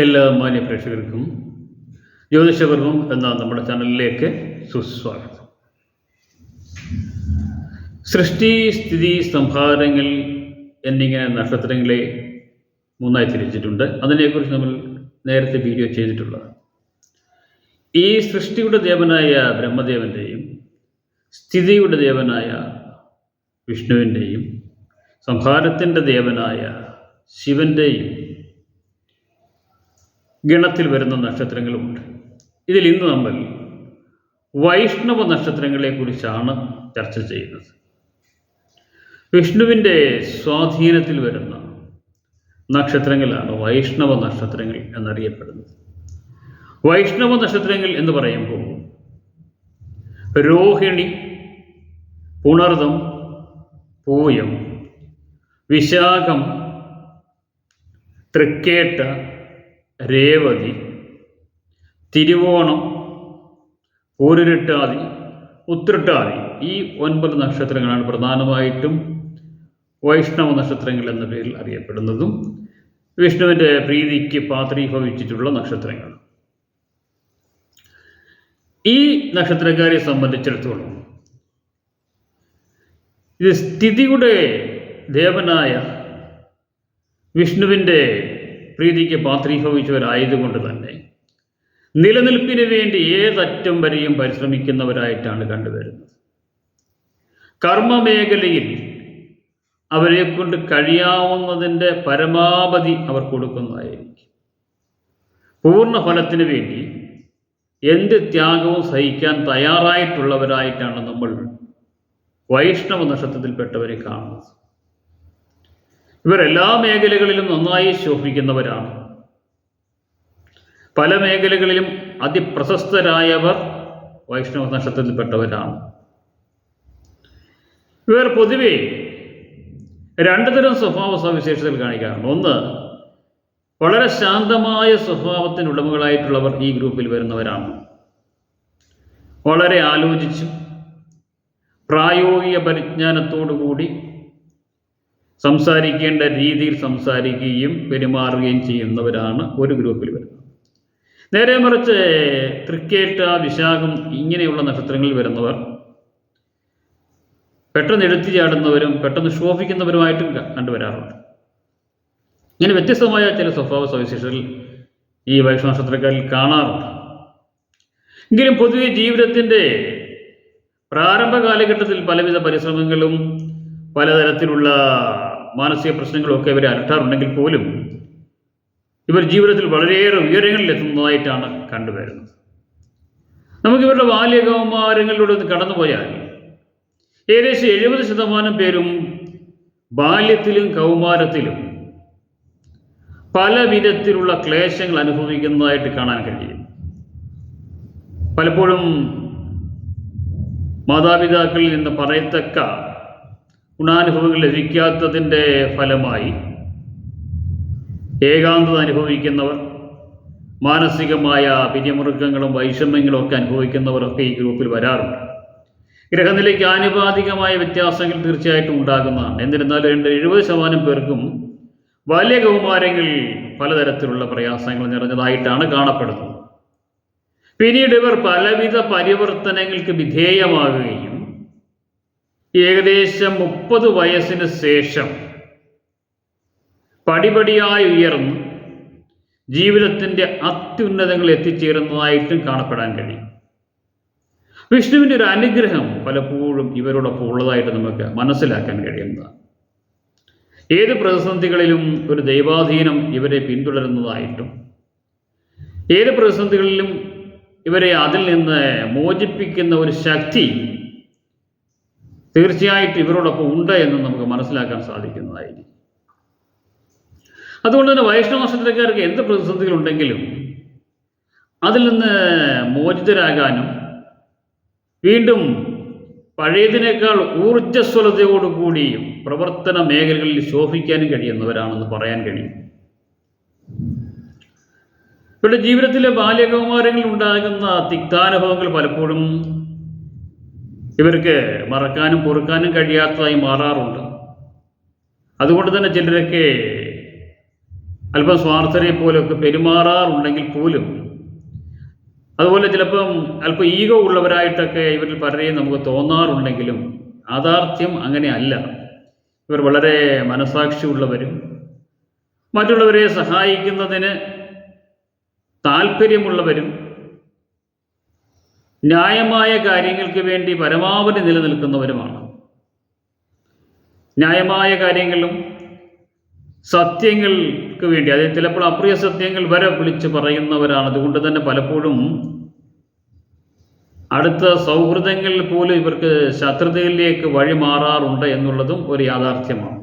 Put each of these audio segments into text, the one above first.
എല്ലാ മാന്യ പ്രേക്ഷകർക്കും ജ്യോതിഷവർഗം എന്ന നമ്മുടെ ചാനലിലേക്ക് സുസ്വാഗതം. സൃഷ്ടി സ്ഥിതി സംഹാരങ്ങൾ എന്നിങ്ങനെ നക്ഷത്രങ്ങളെ മൂന്നായി തിരിച്ചിട്ടുണ്ട്. അതിനെക്കുറിച്ച് നമ്മൾ നേരത്തെ വീഡിയോ ചെയ്തിട്ടുള്ളതാണ്. ഈ സൃഷ്ടിയുടെ ദേവനായ ബ്രഹ്മദേവന്റെയും സ്ഥിതിയുടെ ദേവനായ വിഷ്ണുവിന്റെയും സംഹാരത്തിന്റെ ദേവനായ ശിവന്റെയും ഗണത്തിൽ വരുന്ന നക്ഷത്രങ്ങളുമുണ്ട്. ഇതിൽ ഇന്ന് നമ്മൾ വൈഷ്ണവ നക്ഷത്രങ്ങളെക്കുറിച്ചാണ് ചർച്ച ചെയ്യുന്നത്. വിഷ്ണുവിന്റെ സ്വാധീനത്തിൽ വരുന്ന നക്ഷത്രങ്ങളാണ് വൈഷ്ണവ നക്ഷത്രങ്ങൾ എന്നറിയപ്പെടുന്നത്. വൈഷ്ണവ നക്ഷത്രങ്ങൾ എന്ന് പറയുമ്പോൾ രോഹിണി പുണർദം പൂയം വിശാഖം തൃക്കേട്ട രേവതി തിരുവോണം പൂരുരുട്ടാതി ഉത്രട്ടാതി ഈ ഒൻപത് നക്ഷത്രങ്ങളാണ് പ്രധാനമായിട്ടും വൈഷ്ണവ നക്ഷത്രങ്ങൾ എന്ന പേരിൽ അറിയപ്പെടുന്നതും വിഷ്ണുവിന്റെ പ്രീതിക്ക് പാത്രീഭവിച്ചിട്ടുള്ള നക്ഷത്രങ്ങൾ. ഈ നക്ഷത്രക്കാരെ സംബന്ധിച്ചിടത്തോളം ഇത് സ്ഥിതിയുടെ ദേവനായ വിഷ്ണുവിന്റെ പ്രീതിക്ക് പാത്രീഭവിച്ചവരായതുകൊണ്ട് തന്നെ നിലനിൽപ്പിന് വേണ്ടി ഏതറ്റം വരെയും പരിശ്രമിക്കുന്നവരായിട്ടാണ് കണ്ടുവരുന്നത്. കർമ്മമേഖലയിൽ അവരെ കൊണ്ട് കഴിയാവുന്നതിന്റെ പരമാവധി അവർ കൊടുക്കുന്നതായിരിക്കും. പൂർണ ഫലത്തിന് വേണ്ടി എന്ത് ത്യാഗവും സഹിക്കാൻ തയ്യാറായിട്ടുള്ളവരായിട്ടാണ് നമ്മൾ വൈഷ്ണവ നക്ഷത്രത്തിൽപ്പെട്ടവരെ കാണുന്നത്. ഇവർ എല്ലാ മേഖലകളിലും നന്നായി ശോഭിക്കുന്നവരാണ്. പല മേഖലകളിലും അതിപ്രശസ്തരായവർ വൈഷ്ണവ നക്ഷത്രത്തിൽപ്പെട്ടവരാണ്. ഇവർ പൊതുവെ രണ്ടു തരം സ്വഭാവ സവിശേഷതകൾ കാണിക്കാറുണ്ട്. ഒന്ന് വളരെ ശാന്തമായ സ്വഭാവത്തിന് ഉടമകളായിട്ടുള്ളവർ ഈ ഗ്രൂപ്പിൽ വരുന്നവരാണ്. വളരെ ആലോചിച്ചും പ്രായോഗിക പരിജ്ഞാനത്തോടു കൂടി സംസാരിക്കേണ്ട രീതിയിൽ സംസാരിക്കുകയും പെരുമാറുകയും ചെയ്യുന്നവരാണ് ഒരു ഗ്രൂപ്പിൽ വരുന്നത്. നേരെ മറിച്ച് തൃക്കേറ്റ വിശാഖം ഇങ്ങനെയുള്ള നക്ഷത്രങ്ങളിൽ വരുന്നവർ പെട്ടെന്ന് എടുത്തു ചാടുന്നവരും പെട്ടെന്ന് ശോഭിക്കുന്നവരുമായിട്ടും കണ്ടുവരാറുണ്ട്. ഇങ്ങനെ വ്യത്യസ്തമായ ചില സ്വഭാവ സവിശേഷതകൾ ഈ വൈഷ്ണവ നക്ഷത്രക്കാരിൽ കാണാറുണ്ട്. എങ്കിലും പൊതുവെ ജീവിതത്തിന്റെ പ്രാരംഭ കാലഘട്ടത്തിൽ പലവിധ പരിശ്രമങ്ങളും പലതരത്തിലുള്ള മാനസിക പ്രശ്നങ്ങളൊക്കെ ഇവരെ അലട്ടാറുണ്ടെങ്കിൽ പോലും ഇവർ ജീവിതത്തിൽ വളരെയേറെ ഉയരങ്ങളിൽ എത്തുന്നതായിട്ടാണ് കണ്ടുവരുന്നത്. നമുക്ക് ഇവരുടെ ബാല്യകൗമാരങ്ങളിലൂടെ ഒന്ന് കടന്നുപോയാൽ ഏകദേശം എഴുപത് ശതമാനം പേരും ബാല്യത്തിലും കൗമാരത്തിലും പല വിധത്തിലുള്ള ക്ലേശങ്ങൾ അനുഭവിക്കുന്നതായിട്ട് കാണാൻ കഴിയും. പലപ്പോഴും മാതാപിതാക്കളിൽ നിന്ന് പറയത്തക്ക ഗുണാനുഭവങ്ങൾ ലഭിക്കാത്തതിന്റെ ഫലമായി ഏകാന്തത അനുഭവിക്കുന്നവർ മാനസികമായ പിരിമുറുക്കങ്ങളും വൈഷമ്യങ്ങളും ഒക്കെ അനുഭവിക്കുന്നവരൊക്കെ ഈ ഗ്രൂപ്പിൽ വരാറുണ്ട്. ഗ്രഹനിലയ്ക്ക് ആനുപാതികമായ വ്യത്യാസങ്ങൾ തീർച്ചയായിട്ടും ഉണ്ടാകുന്നതാണ്. എന്നിരുന്നാലും രണ്ട് എഴുപത് ശതമാനം പേർക്കും വലിയ കൗമാരങ്ങളിൽ പലതരത്തിലുള്ള പ്രയാസങ്ങൾ നിറഞ്ഞതായിട്ടാണ് കാണപ്പെടുന്നത്. പിന്നീട് ഇവർ പലവിധ പരിവർത്തനങ്ങൾക്ക് വിധേയമാകുകയും ഏകദേശം മുപ്പത് വയസ്സിന് ശേഷം പടിപടിയായി ഉയർന്ന് ജീവിതത്തിന്റെ അത്യുന്നതങ്ങൾ എത്തിച്ചേരുന്നതായിട്ടും കാണപ്പെടാൻ കഴിയും. വിഷ്ണുവിന്റെ ഒരു അനുഗ്രഹം പലപ്പോഴും ഇവരോടൊപ്പം ഉള്ളതായിട്ട് നമുക്ക് മനസ്സിലാക്കാൻ കഴിയുന്നതാണ്. ഏത് പ്രതിസന്ധികളിലും ഒരു ദൈവാധീനം ഇവരെ പിന്തുടരുന്നതായിട്ടും ഏത് പ്രതിസന്ധികളിലും ഇവരെ അതിൽ നിന്ന് മോചിപ്പിക്കുന്ന ഒരു ശക്തി തീർച്ചയായിട്ടും ഇവരോടൊപ്പം ഉണ്ട് എന്ന് നമുക്ക് മനസ്സിലാക്കാൻ സാധിക്കുന്നതായിരിക്കും. അതുകൊണ്ട് തന്നെ വൈഷ്ണവ നക്ഷത്രക്കാർക്ക് എന്ത് പ്രതിസന്ധികളുണ്ടെങ്കിലും അതിൽ നിന്ന് മോചിതരാകാനും വീണ്ടും പഴയതിനേക്കാൾ ഊർജസ്വലതയോടുകൂടി പ്രവർത്തന മേഖലകളിൽ ശോഭിക്കാനും കഴിയുന്നവരാണെന്ന് പറയാൻ കഴിയും. ഇവിടെ ജീവിതത്തിലെ ബാല്യകൗമാരങ്ങളിൽ ഉണ്ടാകുന്ന തിക്താനുഭവങ്ങൾ പലപ്പോഴും ഇവർക്ക് മറക്കാനും പൊറുക്കാനും കഴിയാത്തതായി മാറാറുണ്ട്. അതുകൊണ്ട് തന്നെ ചിലരൊക്കെ അല്പം സ്വാർത്ഥരെ പോലെയൊക്കെ പെരുമാറാറുണ്ടെങ്കിൽ പോലും അതുപോലെ ചിലപ്പം അല്പം ഈഗോ ഉള്ളവരായിട്ടൊക്കെ ഇവരിൽ പലരെയും നമുക്ക് തോന്നാറുണ്ടെങ്കിലും യാഥാർത്ഥ്യം അങ്ങനെ അല്ല. ഇവർ വളരെ മനസാക്ഷിയുള്ളവരും മറ്റുള്ളവരെ സഹായിക്കുന്നതിന് താല്പര്യമുള്ളവരും ന്യായമായ കാര്യങ്ങൾക്ക് വേണ്ടി പരമാവധി നിലനിൽക്കുന്നവരുമാണ്. ന്യായമായ കാര്യങ്ങളും സത്യങ്ങൾക്ക് വേണ്ടി അതായത് ചിലപ്പോൾ അപ്രിയ സത്യങ്ങൾ വരെ വിളിച്ച് പറയുന്നവരാണ്. അതുകൊണ്ട് തന്നെ പലപ്പോഴും അടുത്ത സൗഹൃദങ്ങളിൽ പോലും ഇവർക്ക് ശത്രുതയിലേക്ക് വഴിമാറാറുണ്ട് എന്നുള്ളതും ഒരു യാഥാർത്ഥ്യമാണ്.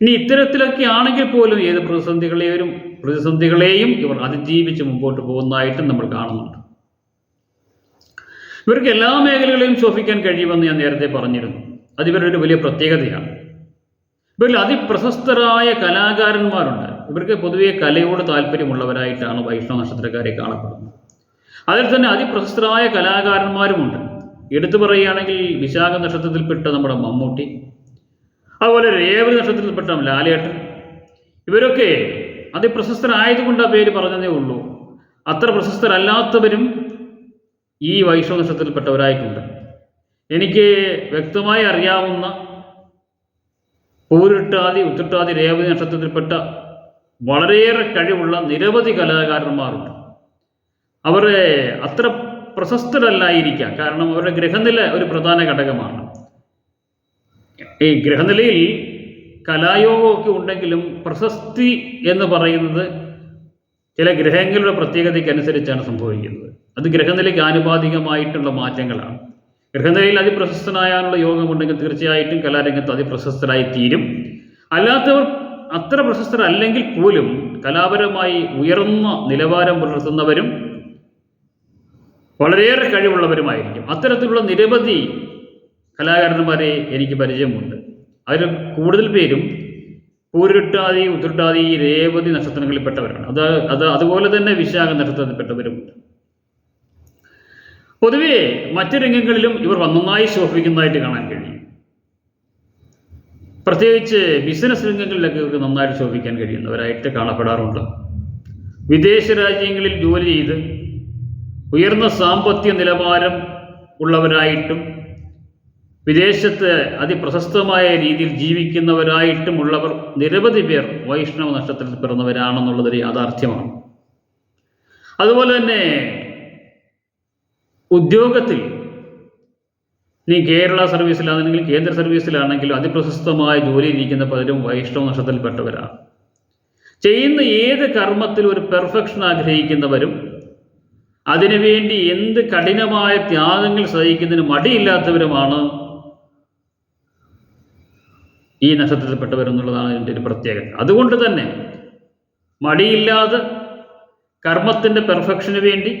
ഇനി ഇത്തരത്തിലൊക്കെ ആണെങ്കിൽ പോലും ഏത് പ്രതിസന്ധികളെയും പ്രതിസന്ധികളെയും ഇവർ അതിജീവിച്ച് മുമ്പോട്ട് പോകുന്നതായിട്ടും നമ്മൾ കാണുന്നുണ്ട്. ഇവർക്ക് എല്ലാ മേഖലകളെയും ശോഭിക്കാൻ കഴിയുമെന്ന് ഞാൻ നേരത്തെ പറഞ്ഞിരുന്നു. അത് ഇവരുടെ വലിയ പ്രത്യേകതയാണ്. ഇവരിൽ അതിപ്രശസ്തരായ കലാകാരന്മാരുണ്ട്. ഇവർക്ക് പൊതുവെ കലയോട് താല്പര്യമുള്ളവരായിട്ടാണ് വൈഷ്ണവ നക്ഷത്രക്കാരെ കാണപ്പെടുന്നത്. അതിൽ തന്നെ അതിപ്രശസ്തരായ കലാകാരന്മാരുമുണ്ട്. എടുത്തു പറയുകയാണെങ്കിൽ വിശാഖ നക്ഷത്രത്തിൽപ്പെട്ട നമ്മുടെ മമ്മൂട്ടി അതുപോലെ രേവതി നക്ഷത്രത്തിൽപ്പെട്ട ലാലേട്ടൻ. ഇവരൊക്കെ അതിപ്രശസ്തരായതുകൊണ്ട് ആ പേര് പറഞ്ഞതേ ഉള്ളൂ. അത്ര പ്രശസ്തരല്ലാത്തവരും ഈ വൈഷ്ണവ നക്ഷത്രത്തിൽപ്പെട്ടവരായിട്ടുണ്ട് എനിക്ക് വ്യക്തമായി അറിയാവുന്ന പൂരിട്ടാതി ഉത്തിട്ടാതി രേവതി നക്ഷത്രത്തിൽപ്പെട്ട വളരെയേറെ കഴിവുള്ള നിരവധി കലാകാരന്മാരുണ്ട്. അവർ അത്ര പ്രശസ്തരല്ലായിരിക്കാം. കാരണം അവരുടെ ഗ്രഹനില ഒരു പ്രധാന ഘടകമാണ്. ഈ ഗ്രഹനിലയിൽ കലായോഗമൊക്കെ ഉണ്ടെങ്കിലും പ്രശസ്തി എന്ന് പറയുന്നത് ചില ഗ്രഹങ്ങളുടെ പ്രത്യേകതയ്ക്കനുസരിച്ചാണ് സംഭവിക്കുന്നത്. അത് ഗ്രഹനിലയ്ക്ക് ആനുപാതികമായിട്ടുള്ള മാറ്റങ്ങളാണ്. ഗ്രഹനിലയിൽ അതിപ്രശസ്തനായാലുള്ള യോഗമുണ്ടെങ്കിൽ തീർച്ചയായിട്ടും കലാരംഗത്ത് അതിപ്രശസ്തരായി തീരും അല്ലാത്തവർ അത്ര പ്രശസ്തരല്ലെങ്കിൽ പോലും കലാപരമായി ഉയർന്ന നിലവാരം പുലർത്തുന്നവരും വളരെയേറെ കഴിവുള്ളവരുമായിരിക്കും. അത്തരത്തിലുള്ള നിരവധി കലാകാരന്മാരെ എനിക്ക് പരിചയമുണ്ട്. അതിൽ കൂടുതൽ പേരും പൂരിട്ടാതി ഉത്രട്ടാതി രേവതി നക്ഷത്രങ്ങളിൽപ്പെട്ടവരാണ്. അത് അത് അതുപോലെ തന്നെ വിശാഖ നക്ഷത്രത്തിൽപ്പെട്ടവരുമുണ്ട്. പൊതുവേ മറ്റു രംഗങ്ങളിലും ഇവർ നന്നായി ശോഭിക്കുന്നതായിട്ട് കാണാൻ കഴിയും. പ്രത്യേകിച്ച് ബിസിനസ് രംഗങ്ങളിലൊക്കെ ഇവർക്ക് നന്നായിട്ട് ശോഭിക്കാൻ കഴിയുന്നവരായിട്ട് കാണപ്പെടാറുണ്ട്. വിദേശ രാജ്യങ്ങളിൽ ജോലി ചെയ്ത് ഉയർന്ന സാമ്പത്തിക നിലവാരം ഉള്ളവരായിട്ടും വിദേശത്ത് അതിപ്രശസ്തമായ രീതിയിൽ ജീവിക്കുന്നവരായിട്ടുമുള്ളവർ നിരവധി പേർ വൈഷ്ണവ നക്ഷത്രത്തിൽ പിറന്നവരാണെന്നുള്ളതൊരു യാഥാർത്ഥ്യമാണ്. അതുപോലെ തന്നെ ഉദ്യോഗത്തിൽ ഇനി കേരള സർവീസിലാണെങ്കിൽ കേന്ദ്ര സർവീസിലാണെങ്കിലും അതിപ്രശസ്തമായ ജോലിയിലിരിക്കുന്ന പലരും വൈഷ്ണവ നക്ഷത്രത്തിൽപ്പെട്ടവരാണ്. ചെയ്യുന്ന ഏത് കർമ്മത്തിൽ ഒരു പെർഫെക്ഷൻ ആഗ്രഹിക്കുന്നവരും അതിനുവേണ്ടി എന്ത് കഠിനമായ ത്യാഗങ്ങൾ സഹിക്കുന്നതിന് മടിയില്ലാത്തവരുമാണ് ഈ നക്ഷത്രത്തിൽപ്പെട്ടവരെന്നുള്ളതാണ് ഇതിന്റെ ഒരു പ്രത്യേകത. അതുകൊണ്ട് തന്നെ മടിയില്ലാതെ കർമ്മത്തിന്റെ പെർഫെക്ഷന് വേണ്ടി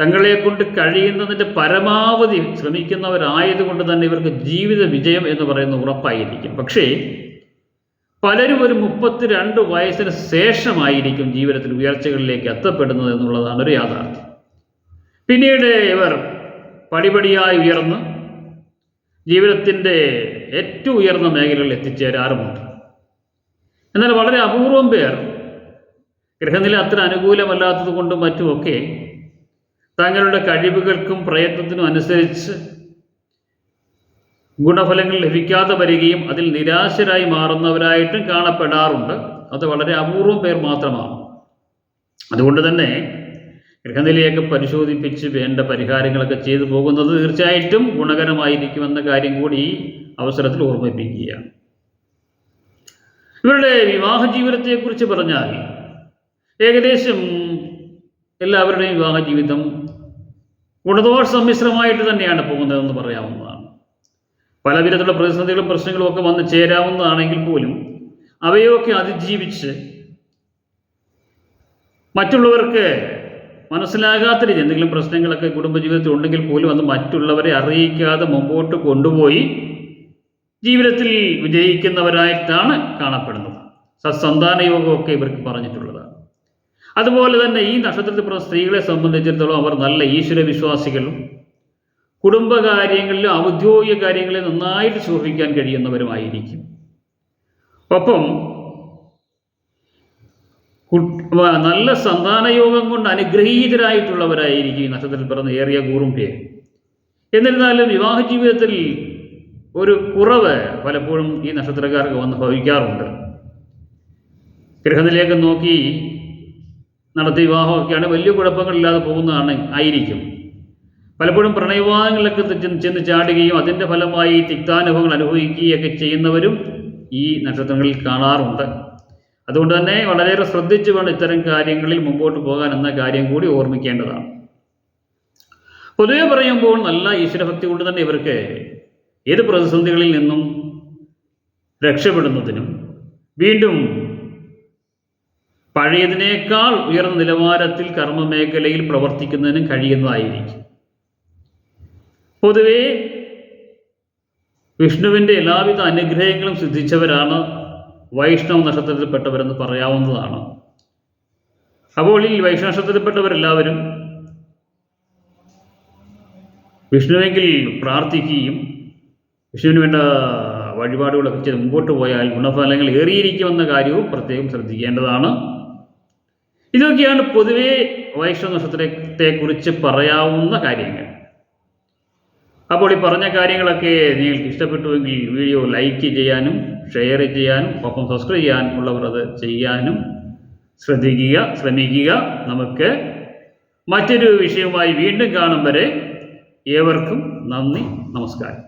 തങ്ങളെ കൊണ്ട് കഴിയുന്നതിന്റെ പരമാവധി ശ്രമിക്കുന്നവരായതുകൊണ്ട് തന്നെ ഇവർക്ക് ജീവിത വിജയം എന്ന് പറയുന്നത് ഉറപ്പായിരിക്കും. പക്ഷേ പലരും ഒരു മുപ്പത്തിരണ്ട് വയസ്സിന് ശേഷമായിരിക്കും ജീവിതത്തിൽ ഉയർച്ചകളിലേക്ക് എത്തപ്പെടുന്നത് എന്നുള്ളതാണ് ഒരു യാഥാർത്ഥ്യം. പിന്നീട് ഇവർ പടിപടിയായി ഉയർന്ന് ജീവിതത്തിന്റെ ഏറ്റവും ഉയർന്ന മേഖലകളിൽ എത്തിച്ചേരാറുമുണ്ട്. എന്നാൽ വളരെ അപൂർവം പേർ ഗ്രഹനില അത്ര അനുകൂലമല്ലാത്തത് കൊണ്ടും മറ്റുമൊക്കെ തങ്ങളുടെ കഴിവുകൾക്കും പ്രയത്നത്തിനും അനുസരിച്ച് ഗുണഫലങ്ങൾ ലഭിക്കാതെ വരികയും അതിൽ നിരാശരായി മാറുന്നവരായിട്ടും കാണപ്പെടാറുണ്ട്. അത് വളരെ അപൂർവം പേർ മാത്രമാണ്. അതുകൊണ്ട് തന്നെ ഗ്രഹനിലയൊക്കെ പരിശോധിപ്പിച്ച് വേണ്ട പരിഹാരങ്ങളൊക്കെ ചെയ്തു പോകുന്നത് തീർച്ചയായിട്ടും ഗുണകരമായിരിക്കുമെന്ന കാര്യം കൂടി ഈ അവസരത്തിൽ ഓർമ്മിപ്പിക്കുകയാണ്. ഇവരുടെ വിവാഹ ജീവിതത്തെക്കുറിച്ച് പറഞ്ഞാൽ ഏകദേശം എല്ലാവരുടെയും വിവാഹ ജീവിതം ഗുണദോഷ സമ്മിശ്രമായിട്ട് തന്നെയാണ് പോകുന്നതെന്ന് പറയാവുന്നതാണ്. പലവിധത്തിലുള്ള പ്രതിസന്ധികളും പ്രശ്നങ്ങളും ഒക്കെ വന്ന് ചേരാവുന്നതാണെങ്കിൽ പോലും അവയൊക്കെ അതിജീവിച്ച് മറ്റുള്ളവർക്ക് മനസ്സിലാകാത്ത രീതി എന്തെങ്കിലും പ്രശ്നങ്ങളൊക്കെ കുടുംബജീവിതത്തിൽ ഉണ്ടെങ്കിൽ പോലും അത് മറ്റുള്ളവരെ അറിയിക്കാതെ മുമ്പോട്ട് കൊണ്ടുപോയി ജീവിതത്തിൽ വിജയിക്കുന്നവരായിട്ടാണ് കാണപ്പെടുന്നത്. സത്സന്താന യോഗമൊക്കെ ഇവർക്ക് പറഞ്ഞിട്ടുള്ളതാണ് അതുപോലെ തന്നെ ഈ നക്ഷത്രത്തിൽ പറഞ്ഞ സ്ത്രീകളെ സംബന്ധിച്ചിടത്തോളം അവർ നല്ല ഈശ്വര വിശ്വാസികളും കുടുംബകാര്യങ്ങളിലും ഔദ്യോഗിക കാര്യങ്ങളിൽ നന്നായിട്ട് ശോഭിക്കാൻ കഴിയുന്നവരുമായിരിക്കും. ഒപ്പം നല്ല സന്താനയോഗം കൊണ്ട് അനുഗ്രഹീതരായിട്ടുള്ളവരായിരിക്കും ഈ നക്ഷത്രത്തിൽ പിറന്ന ഏറിയ കൂറും പേര്. എന്നിരുന്നാലും വിവാഹ ജീവിതത്തിൽ ഒരു കുറവ് പലപ്പോഴും ഈ നക്ഷത്രക്കാർക്ക് വന്ന് ഭവിക്കാറുണ്ട്. ഗ്രഹത്തിലേക്ക് നോക്കി നടത്തിയ വിവാഹമൊക്കെയാണ് വലിയ കുഴപ്പങ്ങളില്ലാതെ പോകുന്നതാണ് ആയിരിക്കും. പലപ്പോഴും പ്രണയവിവാഹങ്ങളിലൊക്കെ ചെന്ന് ചാടുകയും അതിന്റെ ഫലമായി തിക്താനുഭവങ്ങൾ അനുഭവിക്കുകയൊക്കെ ചെയ്യുന്നവരും ഈ നക്ഷത്രങ്ങളിൽ കാണാറുണ്ട്. അതുകൊണ്ട് തന്നെ വളരെയേറെ ശ്രദ്ധിച്ചു വേണം ഇത്തരം കാര്യങ്ങളിൽ മുമ്പോട്ട് പോകാൻ എന്ന കാര്യം കൂടി ഓർമ്മിക്കേണ്ടതാണ്. പൊതുവെ പറയുമ്പോൾ നല്ല ഈശ്വരഭക്തി കൊണ്ട് തന്നെ ഇവർക്ക് ഏത് പ്രതിസന്ധികളിൽ നിന്നും രക്ഷപ്പെടുന്നതിനും വീണ്ടും പഴയതിനേക്കാൾ ഉയർന്ന നിലവാരത്തിൽ കർമ്മമേഖലയിൽ പ്രവർത്തിക്കുന്നതിനും കഴിയുന്നതായിരിക്കും. പൊതുവേ വിഷ്ണുവിന്റെ എല്ലാവിധ അനുഗ്രഹങ്ങളും സിദ്ധിച്ചവരാണ് വൈഷ്ണവ നക്ഷത്രത്തിൽപ്പെട്ടവരെന്ന് പറയാവുന്നതാണ്. അപ്പോൾ ഈ വൈഷ്ണവ നക്ഷത്രത്തിൽപ്പെട്ടവരെല്ലാവരും വിഷ്ണുവെങ്കിൽ പ്രാർത്ഥിക്കുകയും വിഷ്ണുവിന് വേണ്ട വഴിപാടുകളൊക്കെ ചെയ്ത് മുമ്പോട്ട് പോയാൽ ഗുണഫലങ്ങൾ ഏറിയിരിക്കുമെന്ന കാര്യവും പ്രത്യേകം ശ്രദ്ധിക്കേണ്ടതാണ്. ഇതൊക്കെയാണ് പൊതുവേ വൈഷ്ണവ നക്ഷത്രത്തെ കുറിച്ച് പറയാവുന്ന കാര്യങ്ങൾ. അപ്പോൾ ഈ പറഞ്ഞ കാര്യങ്ങളൊക്കെ നിങ്ങൾക്ക് ഇഷ്ടപ്പെട്ടുവെങ്കിൽ വീഡിയോ ലൈക്ക് ചെയ്യാനും ഷെയർ ചെയ്യാനും ഒപ്പം സബ്സ്ക്രൈബ് ചെയ്യാനും ഉള്ളവർ അത് ചെയ്യാനും ശ്രദ്ധിക്കുക ശ്രമിക്കുക. നമുക്ക് മറ്റൊരു വിഷയവുമായി വീണ്ടും കാണും വരെ ഏവർക്കും നന്ദി നമസ്കാരം.